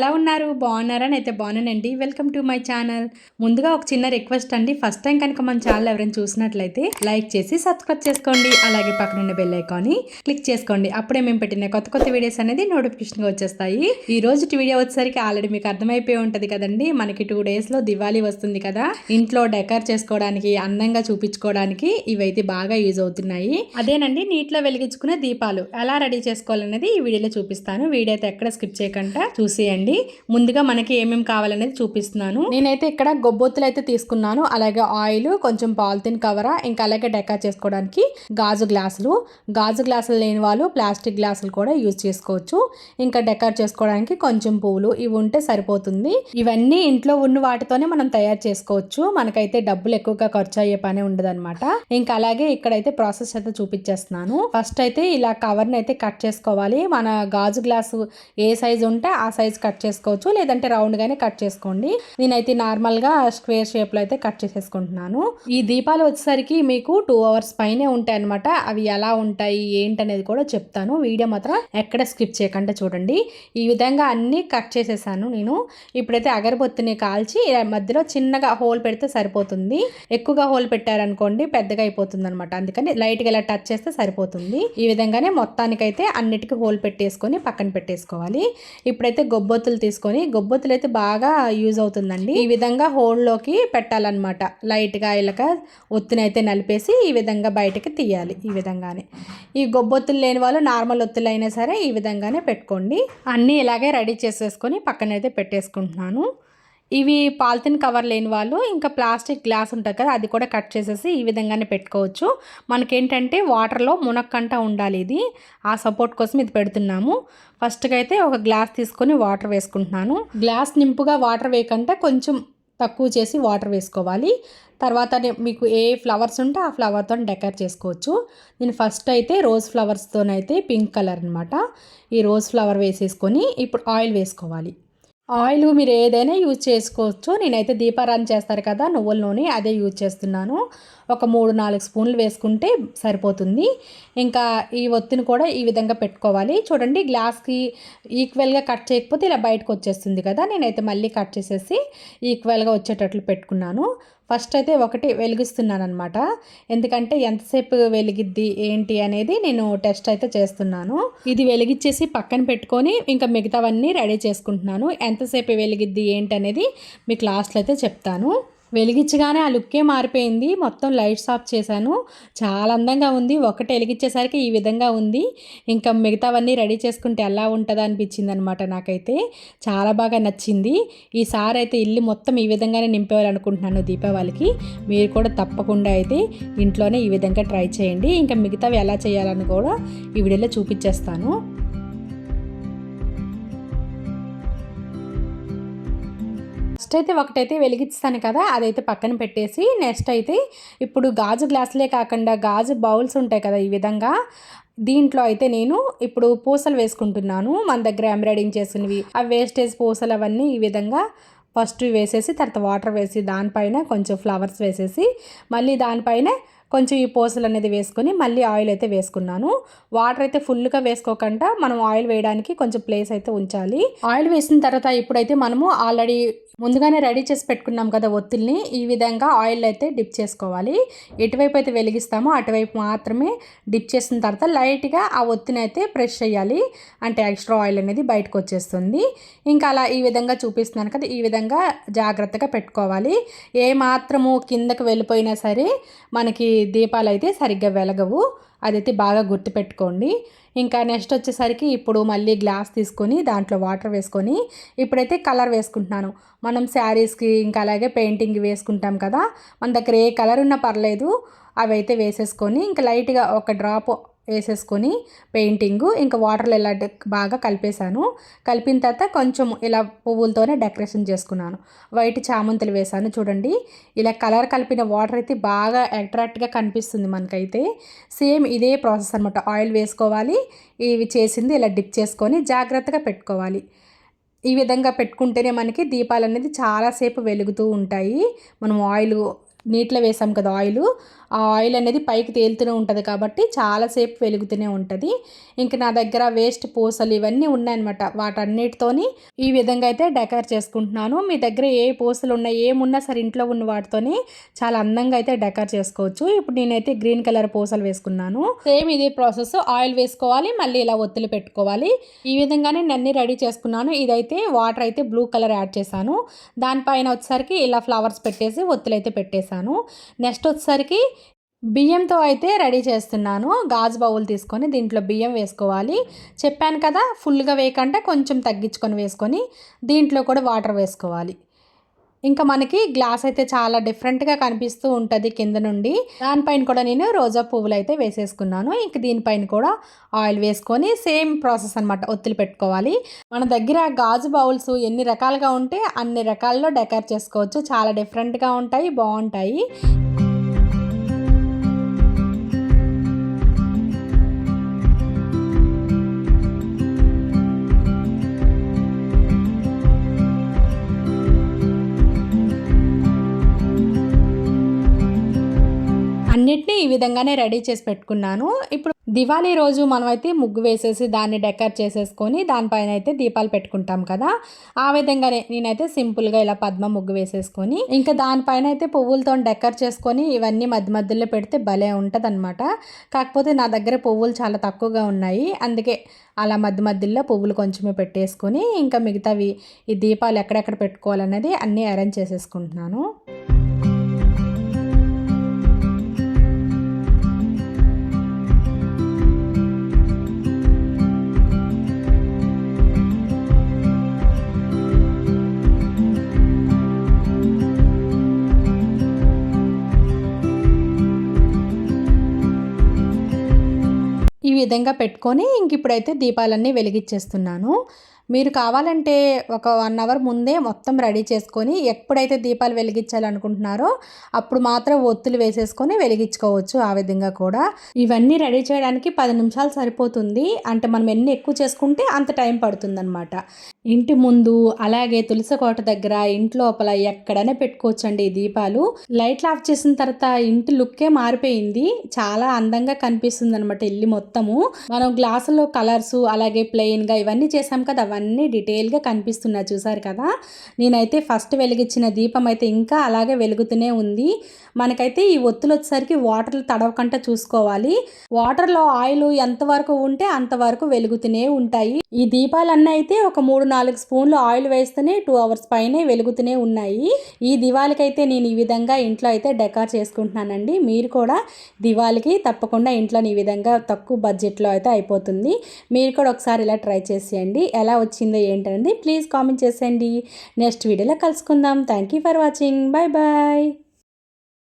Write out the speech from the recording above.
ఎలా ఉన్నారు? బాగున్నారని అయితే బాగున్నానండి. వెల్కమ్ టు మై ఛానల్ ముందుగా ఒక చిన్న రిక్వెస్ట్ అండి. ఫస్ట్ టైం కనుక మన ఛానల్ ఎవరైనా చూసినట్లయితే లైక్ చేసి సబ్స్క్రైబ్ చేసుకోండి. అలాగే పక్కన ఉన్న బెల్ ఐకాన్ని క్లిక్ చేసుకోండి. అప్పుడే మేము పెట్టిన కొత్త కొత్త వీడియోస్ అనేది నోటిఫికేషన్గా వచ్చేస్తాయి. ఈ రోజు వీడియో వచ్చేసరికి ఆల్రెడీ మీకు అర్థమైపోయి ఉంటుంది కదండి. మనకి టూ డేస్లో దివాళీ వస్తుంది కదా. ఇంట్లో డెకర్ చేసుకోవడానికి అందంగా చూపించుకోవడానికి ఇవైతే బాగా యూజ్ అవుతున్నాయి. అదేనండి. నీటిలో వెలిగించుకునే దీపాలు ఎలా రెడీ చేసుకోవాలనేది ఈ వీడియోలో చూపిస్తాను. వీడియో అయితే ఎక్కడ స్కిప్ చేయకుండా చూసేయండి. ముందుగా మనకి ఏమేమి కావాలనేది చూపిస్తున్నాను. నేనైతే ఇక్కడ గొబ్బొత్తులు అయితే తీసుకున్నాను. అలాగే ఆయిల్ కొంచెం పాలిథిన్ కవర్ ఇంకా అలాగే డెకా చేసుకోవడానికి గాజు గ్లాసులు. గాజు గ్లాసులు లేని వాళ్ళు ప్లాస్టిక్ గ్లాసులు కూడా యూజ్ చేసుకోవచ్చు. ఇంకా డెకార్ చేసుకోవడానికి కొంచెం పువ్వులు ఇవి ఉంటే సరిపోతుంది. ఇవన్నీ ఇంట్లో ఉన్న వాటితోనే మనం తయారు చేసుకోవచ్చు. మనకైతే డబ్బులు ఎక్కువగా ఖర్చు అయ్యే పని ఉండదన్నమాట. ఇంకా అలాగే ఇక్కడైతే ప్రాసెస్ అయితే చూపించేస్తున్నాను. ఫస్ట్ అయితే ఇలా కవర్ని అయితే కట్ చేసుకోవాలి. మన గాజు గ్లాసు ఏ సైజు ఉంటే ఆ సైజు కట్ కట్ చేసుకోవచ్చు. లేదంటే రౌండ్గానే కట్ చేసుకోండి. నేనైతే నార్మల్గా స్క్వేర్ షేప్లో అయితే కట్ చేసేసుకుంటున్నాను. ఈ దీపాలు వచ్చేసరికి మీకు టూ అవర్స్ పైనే ఉంటాయి అనమాట అవి ఎలా ఉంటాయి ఏంటనేది కూడా చెప్తాను. వీడియో మాత్రం ఎక్కడ స్కిప్ చేయకుండా చూడండి. ఈ విధంగా అన్నీ కట్ చేసేసాను నేను. ఇప్పుడైతే అగరబొత్తిని కాల్చి మధ్యలో చిన్నగా హోల్ పెడితే సరిపోతుంది. ఎక్కువగా హోల్ పెట్టారనుకోండి పెద్దగా అయిపోతుంది అనమాట అందుకని లైట్గా ఇలా టచ్ చేస్తే సరిపోతుంది. ఈ విధంగానే మొత్తానికైతే అన్నిటికీ హోల్ పెట్టేసుకొని పక్కన పెట్టేసుకోవాలి. ఇప్పుడైతే గొబ్బొత్తులు తీసుకొని గొబ్బొత్తులు అయితే బాగా యూజ్ అవుతుందండి. ఈ విధంగా హోల్లోకి పెట్టాలన్నమాట. లైట్గా ఇలాగ ఒత్తినైతే నలిపేసి ఈ విధంగా బయటకి తీయాలి. ఈ విధంగానే. ఈ గొబ్బొత్తులు లేని వాళ్ళు నార్మల్ ఒత్తులు అయినా సరే ఈ విధంగానే పెట్టుకోండి. అన్నీ ఇలాగే రెడీ చేసేసుకొని పక్కనైతే పెట్టేసుకుంటున్నాను. ఇవి పాలిథిన్ కవర్ లేని వాళ్ళు ఇంకా ప్లాస్టిక్ గ్లాస్ ఉంటుంది కదా అది కూడా కట్ చేసేసి ఈ విధంగానే పెట్టుకోవచ్చు. మనకేంటంటే వాటర్లో మునక్కంట ఉండాలి ఇది. ఆ సపోర్ట్ కోసం ఇది పెడుతున్నాము. ఫస్ట్గా అయితే ఒక గ్లాస్ తీసుకొని వాటర్ వేసుకుంటున్నాను. గ్లాస్ నింపుగా వాటర్ వేయకుండా కొంచెం తక్కువ చేసి వాటర్ వేసుకోవాలి. తర్వాత మీకు ఏ ఫ్లవర్స్ ఉంటే ఆ ఫ్లవర్తో డెకర్ చేసుకోవచ్చు. నేను ఫస్ట్ అయితే రోజ్ ఫ్లవర్స్తోనైతే పింక్ కలర్ అనమాట ఈ రోజ్ ఫ్లవర్ వేసేసుకొని ఇప్పుడు ఆయిల్ వేసుకోవాలి. ఆయిల్ మీరు ఏదైనా యూజ్ చేసుకోవచ్చు. నేనైతే దీపారాన్ని చేస్తారు కదా నువ్వుల నూనె అదే యూజ్ చేస్తున్నాను. ఒక మూడు నాలుగు స్పూన్లు వేసుకుంటే సరిపోతుంది. ఇంకా ఈ ఒత్తిని కూడా ఈ విధంగా పెట్టుకోవాలి. చూడండి గ్లాస్కి ఈక్వల్గా కట్ చేయకపోతే ఇలా బయటకు వచ్చేస్తుంది కదా. నేనైతే మళ్ళీ కట్ చేసేసి ఈక్వల్గా వచ్చేటట్లు పెట్టుకున్నాను. ఫస్ట్ అయితే ఒకటి వెలిగిస్తున్నాను అనమాట ఎందుకంటే ఎంతసేపు వెలిగిద్ది ఏంటి అనేది నేను టెస్ట్ అయితే చేస్తున్నాను. ఇది వెలిగించేసి పక్కన పెట్టుకొని ఇంకా మిగతావన్నీ రెడీ చేసుకుంటున్నాను. ఎంతసేపు వెలిగిద్ది ఏంటి అనేది మీకు లాస్ట్లో అయితే చెప్తాను. వెలిగించగానే ఆ లుక్కే మారిపోయింది. మొత్తం లైట్స్ ఆఫ్ చేశాను. చాలా అందంగా ఉంది. ఒకటి వెలిగించేసరికి ఈ విధంగా ఉంది. ఇంకా మిగతావన్నీ రెడీ చేసుకుంటే ఎలా ఉంటుందా అనిపించింది అనమాట నాకైతే. చాలా బాగా నచ్చింది. ఈసారి అయితే ఇల్లు మొత్తం ఈ విధంగానే నింపేవాలనుకుంటున్నాను దీపావళికి. మీరు కూడా తప్పకుండా అయితే ఇంట్లోనే ఈ విధంగా ట్రై చేయండి. ఇంకా మిగతావి ఎలా చేయాలని కూడా ఈ వీడియోలో చూపించేస్తాను. ఫస్ట్ అయితే ఒకటైతే వెలిగిస్తాను కదా అదైతే పక్కన పెట్టేసి నెక్స్ట్ అయితే ఇప్పుడు గాజు గ్లాసులే కాకుండా గాజు బౌల్స్ ఉంటాయి కదా ఈ విధంగా దీంట్లో అయితే నేను ఇప్పుడు పూసలు వేసుకుంటున్నాను. మన దగ్గర ఎంబ్రాయిడింగ్ చేసినవి ఆ వేస్టేజ్ పూసలు అవన్నీ ఈ విధంగా ఫస్ట్ వేసేసి తర్వాత వాటర్ వేసి దానిపైన కొంచెం ఫ్లవర్స్ వేసేసి మళ్ళీ దానిపైన కొంచెం ఈ పూసలు అనేది వేసుకొని మళ్ళీ ఆయిల్ అయితే వేసుకున్నాను. వాటర్ అయితే ఫుల్గా వేసుకోకుండా మనం ఆయిల్ వేయడానికి కొంచెం ప్లేస్ అయితే ఉంచాలి. ఆయిల్ వేసిన తర్వాత ఇప్పుడైతే మనము ఆల్రెడీ ముందుగానే రెడీ చేసి పెట్టుకున్నాం కదా ఒత్తుల్ని ఈ విధంగా ఆయిల్ అయితే డిప్ చేసుకోవాలి. ఎటువైపు అయితే వెలిగిస్తామో అటువైపు మాత్రమే డిప్ చేసిన తర్వాత లైట్గా ఆ ఒత్తిని అయితే ప్రెష్ చేయాలి. అంటే ఎక్స్ట్రా ఆయిల్ అనేది బయటకు వచ్చేస్తుంది. ఇంకా అలా ఈ విధంగా చూపిస్తున్నాను కదా ఈ విధంగా జాగ్రత్తగా పెట్టుకోవాలి. ఏ మాత్రము కిందకు వెళ్ళిపోయినా సరే మనకి దీపాలు అయితే సరిగ్గా వెలగవు. అదైతే బాగా గుర్తుపెట్టుకోండి. ఇంకా నెక్స్ట్ వచ్చేసరికి ఇప్పుడు మళ్ళీ గ్లాస్ తీసుకొని దాంట్లో వాటర్ వేసుకొని ఇప్పుడైతే కలర్ వేసుకుంటున్నాను. మనం శారీస్కి ఇంకా అలాగే పెయింటింగ్ వేసుకుంటాం కదా మన దగ్గర ఏ కలర్ ఉన్నా పర్లేదు అవి అయితే వేసేసుకొని ఇంకా లైట్గా ఒక డ్రాప్ వేసేసుకొని పెయింటింగు ఇంకా వాటర్లో ఇలా బాగా కలిపేశాను. కలిపిన తర్వాత కొంచెం ఇలా పువ్వులతోనే డెకరేషన్ చేసుకున్నాను. వైట్ చామంతులు వేసాను చూడండి. ఇలా కలర్ కలిపిన వాటర్ అయితే బాగా అట్రాక్ట్గా కనిపిస్తుంది మనకైతే. సేమ్ ఇదే ప్రాసెస్ అనమాట ఆయిల్ వేసుకోవాలి ఇవి చేసింది ఇలా డిప్ చేసుకొని జాగ్రత్తగా పెట్టుకోవాలి. ఈ విధంగా పెట్టుకుంటేనే మనకి దీపాలు అనేది చాలాసేపు వెలుగుతూ ఉంటాయి. మనం ఆయిల్ నీటిలో వేసాం కదా ఆయిల్. ఆ ఆయిల్ అనేది పైకి తేలుతూనే ఉంటుంది కాబట్టి చాలాసేపు వెలుగుతూనే ఉంటుంది. ఇంక నా దగ్గర వేస్ట్ పూసలు ఇవన్నీ ఉన్నాయన్నమాట. వాటన్నిటితోని ఈ విధంగా అయితే డెకర్ చేసుకుంటున్నాను. మీ దగ్గర ఏ పూసలు ఉన్నాయి ఏమున్నా సరే ఇంట్లో ఉన్న వాటితోని చాలా అందంగా అయితే డెకర్ చేసుకోవచ్చు. ఇప్పుడు నేనైతే గ్రీన్ కలర్ పూసలు వేసుకున్నాను. సేమ్ ఇదే ప్రాసెస్. ఆయిల్ వేసుకోవాలి మళ్ళీ ఇలా ఒత్తులు పెట్టుకోవాలి. ఈ విధంగానే నన్ను రెడీ చేసుకున్నాను. ఇదైతే వాటర్ అయితే బ్లూ కలర్ యాడ్ చేశాను. దానిపైన వచ్చేసరికి ఇలా ఫ్లవర్స్ పెట్టేసి ఒత్తులు అయితే చేశాను. నెక్స్ట్ వచ్చేసరికి బియ్యంతో అయితే రెడీ చేస్తున్నాను. గాజు బౌల్ తీసుకొని దీంట్లో బియ్యం వేసుకోవాలి. చెప్పాను కదా ఫుల్గా వేయకుండా కొంచెం తగ్గించుకొని వేసుకొని దీంట్లో కూడా వాటర్ వేసుకోవాలి. ఇంకా మనకి గ్లాస్ అయితే చాలా డిఫరెంట్గా కనిపిస్తూ ఉంటుంది కింద నుండి. దానిపైన కూడా నేను రోజా పువ్వులు అయితే వేసేసుకున్నాను. ఇంక దీనిపైన కూడా ఆయిల్ వేసుకొని సేమ్ ప్రాసెస్ అనమాట ఒత్తులు పెట్టుకోవాలి. మన దగ్గర గాజు బౌల్స్ ఎన్ని రకాలుగా ఉంటే అన్ని రకాల్లో డెకర్ చేసుకోవచ్చు. చాలా డిఫరెంట్గా ఉంటాయి బాగుంటాయి. అన్నిటినీ ఈ విధంగానే రెడీ చేసి పెట్టుకున్నాను. ఇప్పుడు దివాళీ రోజు మనమైతే ముగ్గు వేసేసి దాన్ని డెకర్ చేసేసుకొని దానిపైన అయితే దీపాలు పెట్టుకుంటాం కదా. ఆ విధంగానే నేనైతే సింపుల్గా ఇలా పద్మ ముగ్గు వేసేసుకొని ఇంకా దానిపైన అయితే పువ్వులతో డెకర్ చేసుకొని ఇవన్నీ మధ్య మధ్యలో పెడితే భలే ఉంటుంది అనమాట కాకపోతే నా దగ్గర పువ్వులు చాలా తక్కువగా ఉన్నాయి. అందుకే అలా మధ్య మధ్యలో పువ్వులు కొంచెమే పెట్టేసుకొని ఇంకా మిగతావి ఈ దీపాలు ఎక్కడెక్కడ పెట్టుకోవాలనేది అన్నీ అరేంజ్ చేసేసుకుంటున్నాను. విధంగా పెట్టుకొని ఇంక ఇప్పుడైతే దీపాలన్నీ వెలిగించేస్తున్నాను. మీరు కావాలంటే ఒక వన్ అవర్ ముందే మొత్తం రెడీ చేసుకొని ఎప్పుడైతే దీపాలు వెలిగించాలనుకుంటున్నారో అప్పుడు మాత్రం ఒత్తులు వేసేసుకొని వెలిగించుకోవచ్చు ఆ విధంగా కూడా. ఇవన్నీ రెడీ చేయడానికి పది నిమిషాలు సరిపోతుంది. అంటే మనం ఎన్ని ఎక్కువ చేసుకుంటే అంత టైం పడుతుందన్నమాట. ఇంటి ముందు అలాగే తులసి కోట దగ్గర ఇంటి లోపల ఎక్కడనే పెట్టుకోవచ్చండి ఈ దీపాలు. లైట్లు ఆఫ్ చేసిన తర్వాత ఇంటి లుక్కే మారిపోయింది. చాలా అందంగా కనిపిస్తుంది అనమాట ఇల్లు మొత్తము. మనం గ్లాసులో కలర్స్ అలాగే ప్లెయిన్గా ఇవన్నీ చేసాం కదా అవన్నీ డీటెయిల్గా కనిపిస్తున్నాయి చూసారు కదా. నేనైతే ఫస్ట్ వెలిగించిన దీపం అయితే ఇంకా అలాగే వెలుగుతూనే ఉంది. మనకైతే ఈ ఒత్తులు వచ్చేసరికి వాటర్లు తడవకుండా చూసుకోవాలి. వాటర్లో ఆయిల్ ఎంతవరకు ఉంటే అంతవరకు వెలుగుతూనే ఉంటాయి. ఈ దీపాలన్నీ అయితే ఒక మూడు నాలుగు స్పూన్లు ఆయిల్ వేస్తేనే టూ అవర్స్ పైనే వెలుగుతూనే ఉన్నాయి. ఈ దివాళికైతే నేను ఈ విధంగా ఇంట్లో అయితే డెకార్ చేసుకుంటున్నానండి. మీరు కూడా దివాళికి తప్పకుండా ఇంట్లో ఈ విధంగా తక్కువ బడ్జెట్లో అయితే అయిపోతుంది. మీరు కూడా ఒకసారి ఇలా ట్రై చేసేయండి. ఎలా వచ్చిందో ఏంటనేది ప్లీజ్ కామెంట్ చేసేయండి. నెక్స్ట్ వీడియోలో కలుసుకుందాం. Thank you for watching. Bye bye